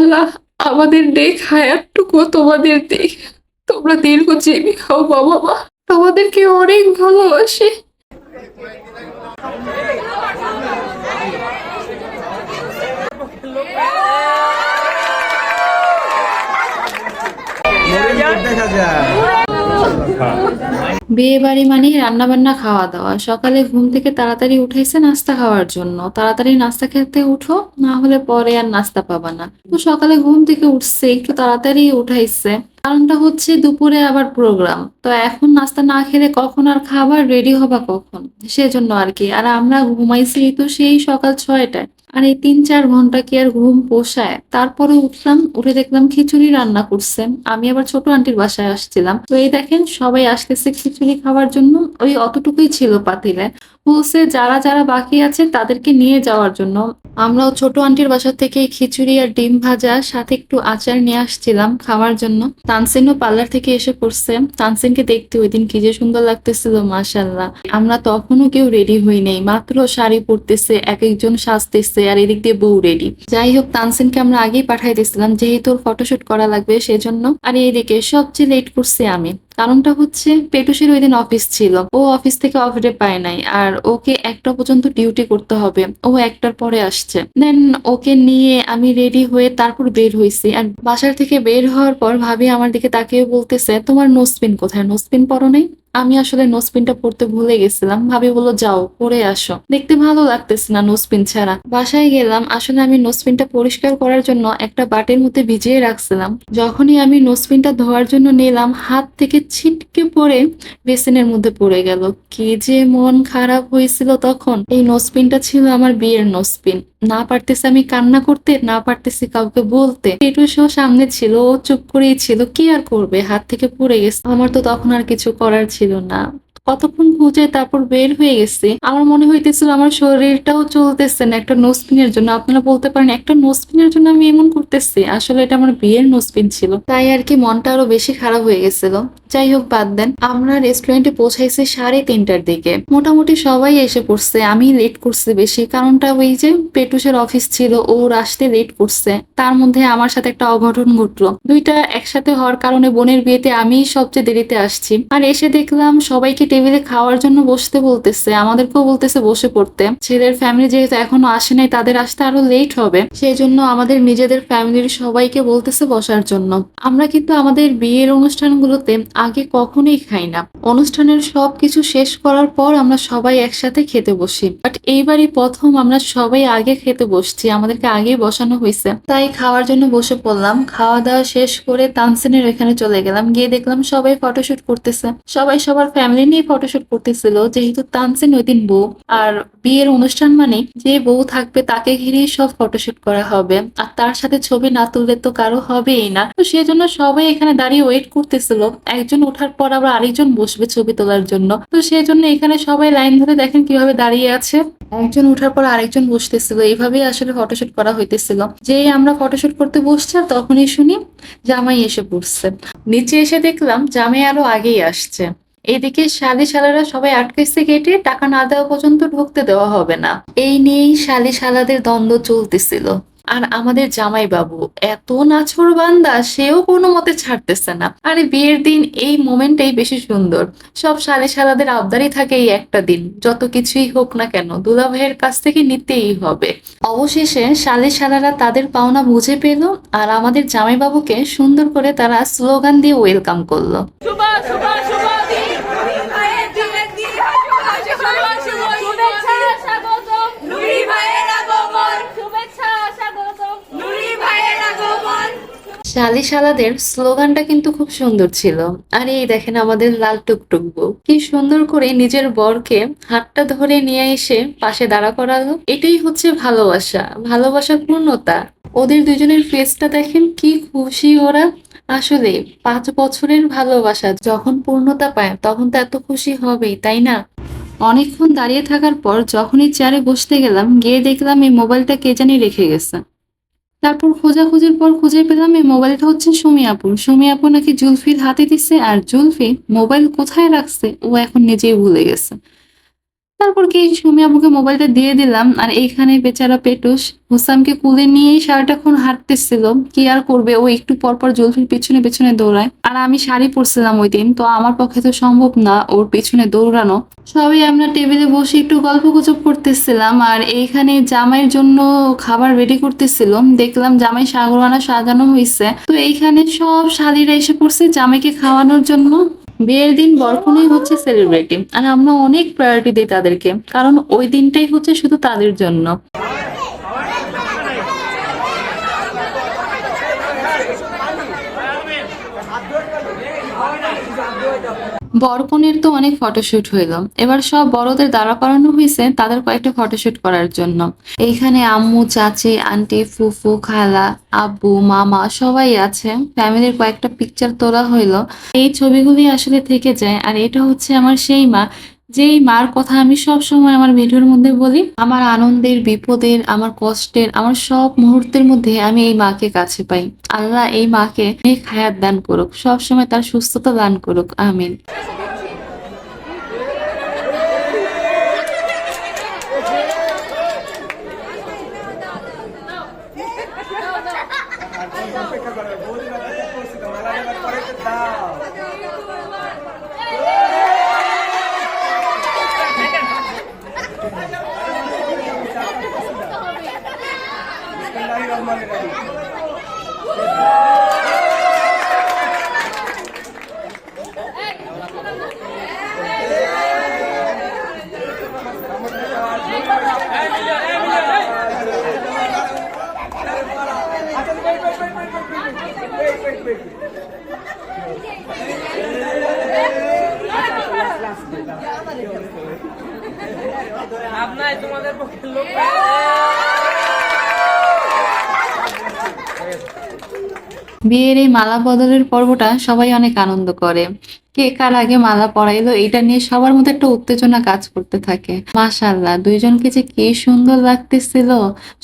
আল্লাহ আমাদের নেক হায়াতটুকু তোমাদের দেখ তোমরা দীর্ঘজীবী হও বাবা মা তোমাদেরকে অনেক ভালোবাসি। দেখা যায়। বিয়ে বাড়ি মানে রান্না বান্না খাওয়া দাওয়া সকালে ঘুম থেকে তাড়াতাড়ি উঠাইছে নাস্তা খাওয়ার জন্য। তাড়াতাড়ি নাস্তা খেতে উঠো, না হলে পরে আর নাস্তা পাবা না। তো সকালে ঘুম থেকে উঠছে, একটু তাড়াতাড়ি উঠাইছে। কারণটা হচ্ছে দুপুরে আবার প্রোগ্রাম তো এখন নাস্তা না খেলে কখন আর খাবার রেডি হবা কখন? সেজন্য আর কি। আর আমরা ঘুমাইছি তো সেই সকাল ছয়টায়। আর এই তিন চার ঘণ্টা কি আর ঘুম পোষায়? তারপরে উঠলাম, উঠে দেখলাম খিচুড়ি রান্না করছে। আমি আবার ছোট আন্টির বাসায় আসছিলাম। তো এই দেখেন, সবাই আসতেছে খিচুড়ি খাওয়ার জন্য। ওই অতটুকুই ছিল পাতিলে। বলছে যারা যারা বাকি আছে তাদেরকে নিয়ে যাওয়ার জন্য। আমরাও ছোট আন্টির বাসা থেকে খিচুড়ি আর ডিম ভাজা, সাথে একটু আচার নিয়ে আসছিলাম খাওয়ার জন্য। তানসিনও পার্লার থেকে এসে পড়ছে। তানসিনকে দেখতে ওই দিন কি যে সুন্দর লাগতেছিল মাশাল্লাহ আমরা তখনও কেউ রেডি হই নাই, মাত্র শাড়ি পরতেছে, এক একজন সাজতেছে আর এদিক দিয়ে বউ রেডি যাই হোক, তানসিনকে আমরা আগেই পাঠাই দিয়েছিলাম, যেহেতু ফটোশুট করা লাগবে সেজন্য। আর এইদিকে সবচেয়ে লেট করছি আমি। কারণটা হচ্ছে পেটুসের ওই দিন অফিস ছিল। ও অফিস থেকে অফ ডে পায় নাই। আর ওকে একটা পর্যন্ত ডিউটি করতে হবে। ও একটার পরে আসছে। দেন ওকে নিয়ে আমি রেডি হয়ে তারপর বের হয়েছি আর বাসার থেকে বের হওয়ার পর ভাবি আমার দিকে তাকিয়ে বলতেছে, তোমার নোসপিন কোথায়? নোসপিন পরো নাই? আমি আসলে নোসপিনটা পড়তে ভুলে গেছিলাম। ভাবি বলল, যাও, পরে আসো। দেখতে ভালো লাগতেছে না নোসপিন ছাড়া। বাসায় গেলাম, আসলে আমি নোসপিনটা পরিষ্কার করার জন্য একটা বাটির মধ্যে ভিজিয়ে রাখছিলাম। যখনই আমি নোসপিনটা ধোয়ার জন্য নিলাম, হাত থেকে ছিটকে পড়ে বেসিনের মধ্যে পড়ে গেল। কি যে মন খারাপ হয়েছিল তখন। এই নোসপিনটা ছিল আমার বিয়ের নোসপিন না পারতেছে আমি কান্না করতে, না পারতেছি কাউকে বলতে। পেটু সহ সামনে ছিল, ও চুপ করেই ছিল, কি আর করবে? হাত থেকে পড়ে গেছে। আমার তো তখন আর কিছু করার ছিল না। কতক্ষণ খুঁজে তারপর বের হয়ে গেছে, আমার মনে হইতেছিল আমার শরীরটাও চলতেছে না, একটা নোসপিনের জন্য। আপনারা বলতে পারেন, একটা নোসপিনের জন্য আমি এমন করতেছি, আসলে এটা আমার বিয়ের নোসপিন ছিল। তাই আর কি মনটা আরও বেশি খারাপ হয়ে গেছিল। যাই হোক, বাদ দেন। আমরা রেস্টুরেন্টে পৌঁছাইছি সাড়ে তিনটার দিকে। মোটামুটি সবাই এসে পড়ছে, আমি লেট করছি বেশি। কারণটা ওই যে পেটুসের অফিস ছিল, ওর আসতে লেট করছে। তার মধ্যে আমার সাথে একটা অঘটন ঘটলো। দুইটা একসাথে হওয়ার কারণে বোনের বিয়েতে আমি সবচেয়ে দেরিতে আসছি। আর এসে দেখলাম সবাইকে টেবিলে খাওয়ার জন্য বসতে বলতেছে, আমাদেরকেও বলতেছে বসে পড়তে। ছেলের ফ্যামিলি যেহেতু এখনও আসে নাই, তাদের আসতে আরও লেট হবে। সেই জন্য আমাদের নিজেদের ফ্যামিলির সবাইকে বলতেছে বসার জন্য। আমরা কিন্তু আমাদের বিয়ের অনুষ্ঠানগুলোতে আগে কখনোই খাই না। অনুষ্ঠানের সব কিছু শেষ করার পর আমরা সবাই একসাথে খেতে বসি। বাট এইবারই প্রথম আমরা সবাই আগে খেতে বসছি, আমাদেরকে আগেই বসানো হয়েছে। তাই খাওয়ার জন্য বসে পড়লাম। খাওয়া দাওয়া শেষ করে তানসিনের এখানে চলে গেলাম। গিয়ে দেখলাম সবাই ফটোশুট করতেছে। সবাই সবার ফ্যামিলি নিয়ে ফটোশুট করতেছিল, যেহেতু তানসিন ওই দিন বউ, আর বিয়ের অনুষ্ঠান মানে যে বউ থাকবে তাকে ঘিরেই সব ফটোশুট করা হবে। আর তার সাথে ছবি না তুললে তো কারও হবেই না। তো সেজন্য সবাই এখানে দাঁড়িয়ে ওয়েট করতেছিল। একজন ওঠার পর আবার আরেকজন বসবে ছবি তোলার জন্য। তো সেজন্য এখানে সবাই লাইন ধরে দেখেন কীভাবে দাঁড়িয়ে আছে। একজন উঠার পর আরেকজন বসতেছিল। এইভাবেই আসলে ফটোশুট করা হইতেছিল। যেই আমরা ফটোশুট করতে বসছি তখনই শুনি জামাই এসে পড়ছে। নিচে এসে দেখলাম জামাই আরও আগেই আসছে। এদিকে শালি শালারা সবাই আটকাইছে গেটে, টাকা না দেওয়া পর্যন্ত ঢুকতে দেওয়া হবে না। এই নিয়েই শালি শালাদের দ্বন্দ্ব চলতেছিল। আর আমাদের জামাই বাবু এত নাছর বান্দা, সেও কোনো মতে ছাড়তেছে না। আরে বিয়ের দিন এই মোমেন্টটাই বেশি সুন্দর। সব শালি শালাদের আবদারই থাকে এই একটা দিন। যত কিছুই হোক না কেন দুলা ভাইয়ের কাছ থেকে নিতেই হবে। অবশেষে শালি শালারা তাদের পাওনা বুঝে পেল আর আমাদের জামাইবাবুকে সুন্দর করে তারা স্লোগান দিয়ে ওয়েলকাম করল। শালি শালাদের স্লোগানটা কিন্তু খুব সুন্দর ছিল। আর এই দেখেন আমাদের লাল টুকটুক বউ। কি সুন্দর করে নিজের বরকে হাতটা ধরে নিয়ে এসে পাশে দাঁড়া করালো। এটাই হচ্ছে ভালোবাসা ভালোবাসা পূর্ণতা। ওদের দুজনের ফেসটা দেখেন কি খুশি ওরা। আসলে পাঁচ বছরের ভালোবাসা, যখন পূর্ণতা পায় তখন তো এত খুশি হবেই, তাই না? অনেকক্ষণ দাঁড়িয়ে থাকার পর যখনই চেয়ারে বসতে গেলাম, গিয়ে দেখলাম এই মোবাইলটা কে জানি রেখে গেছে। তারপর খোঁজাখুঁজির পর খুঁজে পেলাম এই মোবাইলটা হচ্ছে সুমি আপুর সুমি আপু নাকি জুলফির হাতে দিচ্ছে আর জুলফি মোবাইল কোথায় রাখছে ও এখন নিজেই ভুলে গেছে। তারপর কি, সুমি আপুকে মোবাইলটা দিয়ে দিলাম, আর এইখানে বেচারা পেটুস হুসামকে কুলে নিয়েই সারাটাক্ষণ হাঁটতেছিল কি আর করবে, ও একটু পর পর জলফির পিছনে পিছনে দৌড়ায়। আর আমি শাড়ি পরছিলাম ওই দিন, তো আমার পক্ষে তো সম্ভব না ওর পিছনে দৌড়ানো। সবাই আমরা টেবিলে বসে একটু গল্প গুজব করতেছিলাম, আর এইখানে জামাইয়ের জন্য খাবার রেডি করতেছিলাম। দেখলাম জামাই সাগরওয়ানা সাজানো হয়েছে তো এইখানে সব শালিরা এসে পড়ছে জামাইকে খাওয়ানোর জন্য। বিয়ের দিন বরকনেই হচ্ছে সেলিব্রিটি আর আমরা অনেক প্রায়োরিটি দিই তাদেরকে, কারণ ওই দিনটাই হচ্ছে শুধু তাদের জন্য। বরকনের তো অনেক ফটোশুট হইল এবার সব বড়দের দাঁড়া করানো হয়েছে তাদের কয়েকটা ফটোশুট করার জন্য। এইখানে আম্মু, চাচি আন্টি ফুফু, খালা, আব্বু, মামা সবাই আছে। ফ্যামিলির কয়েকটা পিকচার তোলা হইল। এই ছবিগুলি আসলে থেকে যায়। আর এটা হচ্ছে আমার সেই মা যেই মার কথা আমি সব সময় আমার ভিডিওর মধ্যে বলি, আমার আনন্দের, বিপদের, আমার কষ্টের, আমার সব মুহূর্তের মধ্যে আমি এই মাকে কাছে পাই। আল্লাহ এই মাকে নেক হায়াত দান করুক সব সময় তার সুস্থতা দান করুক, আমিন আপনার তোমাদের পক্ষে লোক বিয়ের এই মালা বদলের পর্বটা সবাই অনেক আনন্দ করে। কে কার আগে মালা পরাইলো এটা নিয়ে সবার মধ্যে একটা উত্তেজনা কাজ করতে থাকে। মাশাল্লাহ, দুইজনকে যে কি সুন্দর লাগতেছিল।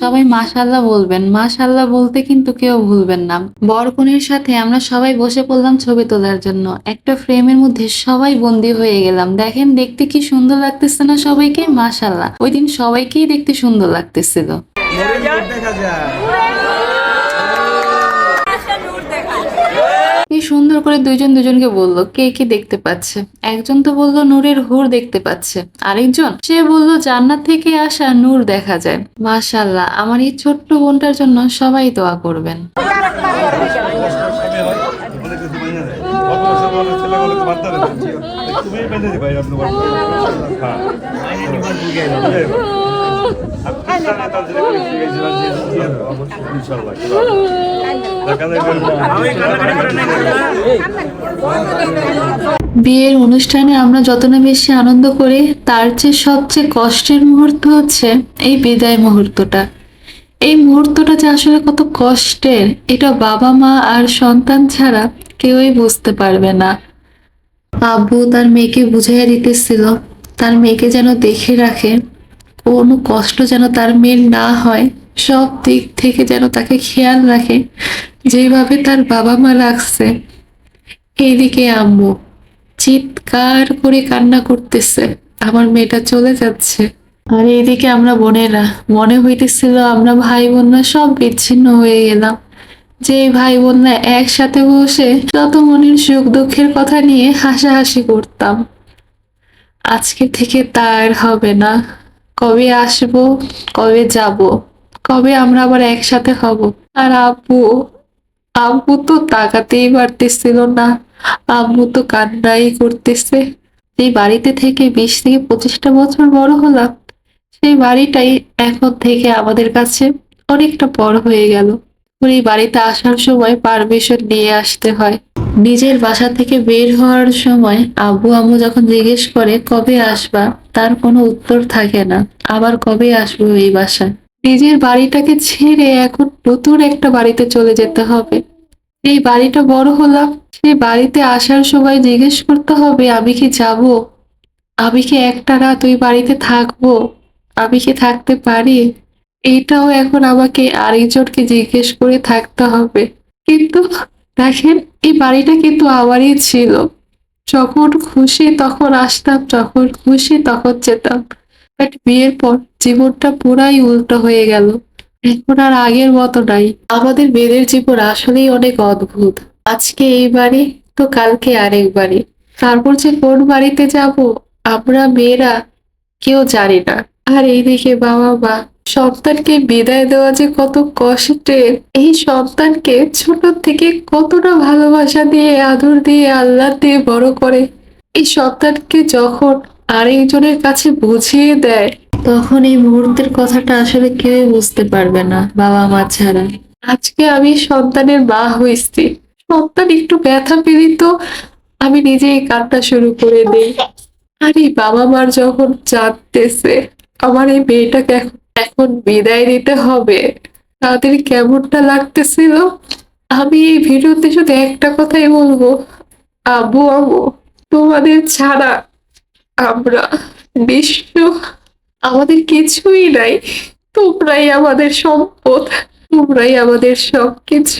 সবাই মাশাল্লাহ বলবেন। মাশাল্লাহ বলতে কিন্তু কেউ ভুলবেন না। বরকনের সাথে আমরা সবাই বসে পড়লাম ছবি তোলার জন্য। একটা ফ্রেমের মধ্যে সবাই বন্দি হয়ে গেলাম। দেখেন, দেখতে কি সুন্দর লাগতেছে না সবাইকে? মাশাল্লাহ, ওই দিন সবাইকেই দেখতে সুন্দর লাগতেছিল। দেখা যায় কি সুন্দর করে দুইজন দুজনকে বলল কে কি দেখতে পাচ্ছে? একজন তো বলল নূরের হুর দেখতে পাচ্ছে। আরেকজন সে বলল জান্নাত থেকে আসা নূর দেখা যায়। মাশাল্লাহ আমার এই ছোট্ট বোনটার জন্য সবাই দোয়া করবেন। তুমি বিয়ের অনুষ্ঠানে আমরা যত না বেশি আনন্দ করি, তার চেয়ে সবচেয়ে কষ্টের মুহূর্ত হচ্ছে এই বিদায় মুহূর্তটা। এই মুহূর্তটা যে আসলে কত কষ্টের, এটা বাবা মা আর সন্তান ছাড়া কেউই বুঝতে পারবে না। আব্বু তার মেয়েকে বুঝাইয়া দিতেছিল, তার মেয়েকে যেন দেখে রাখে। কোনো কষ্ট যেন তার মেয়ের না হয়, সব দিক থেকে যেন তাকে খেয়াল রাখে, যেভাবে তার বাবা মা রাখছে। এইদিকে আম্মু চিৎকার করে কান্না করতেছে, আমার মেয়েটা চলে যাচ্ছে। আর এইদিকে আমরা বোনেরা, মনে হইতেছিল আমরা ভাই বোনরা সব বিচ্ছিন্ন হয়ে গেলাম। যে ভাই বোনরা একসাথে বসে যত মনের সুখ দুঃখের কথা নিয়ে হাসাহাসি করতাম। আজকে থেকে তার হবে না। কবে আসব, কবে যাব, কবে আমরা আবার একসাথে হব? আর আব্বু আব্বু তো তাকাতেই পারতেছিল না। আম্মু তো কান্নাই করতেছে। এই বাড়িতে থেকে বিশ থেকে পঁচিশটা বছর বড় হলাম, সেই বাড়িটাই এখন থেকে আমাদের কাছে অনেকটা বড় হয়ে গেল। এই বাড়িতে আসার সময় পারমিশন নিয়ে আসতে হয়। নিজের বাসা থেকে বের হওয়ার সময় আব্বু আম্মু যখন জিজ্ঞেস করে, কবে আসবা? তার কোনো উত্তর থাকে না। আবার কবে আসব এই বাসায়? নিজের বাড়িটাকে ছেড়ে এখন নতুন একটা বাড়িতে চলে যেতে হবে। এই বাড়িটা বড় হলাম। সেই বাড়িতে আসার সময় জিজ্ঞেস করতে হবে, আমি কি যাব? আমি কি একটা রাত ওই বাড়িতে থাকব? আমি কি থাকতে পারি? এইটাও এখন আমাকে আরেকজনকে জিজ্ঞেস করে থাকতে হবে। কিন্তু দেখেন এই বাড়িটা কিন্তু আমারই ছিল। যখন খুশি তখন আসতাম, যখন খুশি তখন যেতাম। বাট বিয়ের পর জীবনটা পুরাই উল্টো হয়ে গেল। এখন আর আগের মতো নাই। আমাদের মেয়েদের জীবন আসলেই অনেক অদ্ভুত। আজকে এই বাড়ি, তো কালকে আরেক বাড়ি। তারপর যে কোন বাড়িতে যাব, আমরা মেয়েরা কেউ জানি না। আর এইদিকে বাবা মা সন্তানকে বিদায় দেওয়া যে কত কষ্টের, এই সন্তানকে ছোট থেকে কতটা ভালোবাসা দিয়ে, আদর দিয়ে আল্লাহ দিয়ে বড় করে। এই সন্তানকে যখন আরেকজনের কাছে বুঝিয়ে দেয়, তখন এই মুহূর্তের কথাটা আসলে কেউ বুঝতে পারবে না বাবা মা ছাড়া। আজকে আমি সন্তানের মা হয়েছি। সন্তান একটু ব্যথা পেলি তো আমি নিজেই কান্না শুরু করে দিই। আর এই বাবা মার যখন জানতেছে আমার এই মেয়েটাকে এখন এখন বিদায় দিতে হবে। তাদের কেমনটা লাগতেছিল? আমি এই ভিডিওতে শুধু একটা কথাই বলব। আবু আবু, তোমাদের ছাড়া আমরা বিশ্ব আমাদের কিছুই নাই। তোমরাই আমাদের সম্পদ। তোমরাই আমাদের সবকিছু।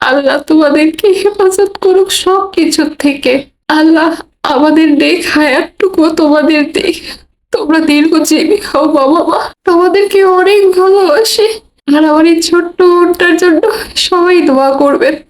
আল্লাহ তোমাদেরকে হেফাজত করুক সব কিছুর থেকে। আল্লাহ আমাদের দেখ হায়াতটুকু তোমাদের দেখ তোমরা দীর্ঘজীবী হও, বাবা, মা। তোমাদেরকে অনেক ভালোবাসে। আর আমার এই ছোট্ট ওটার জন্য সবাই দোয়া করবেন।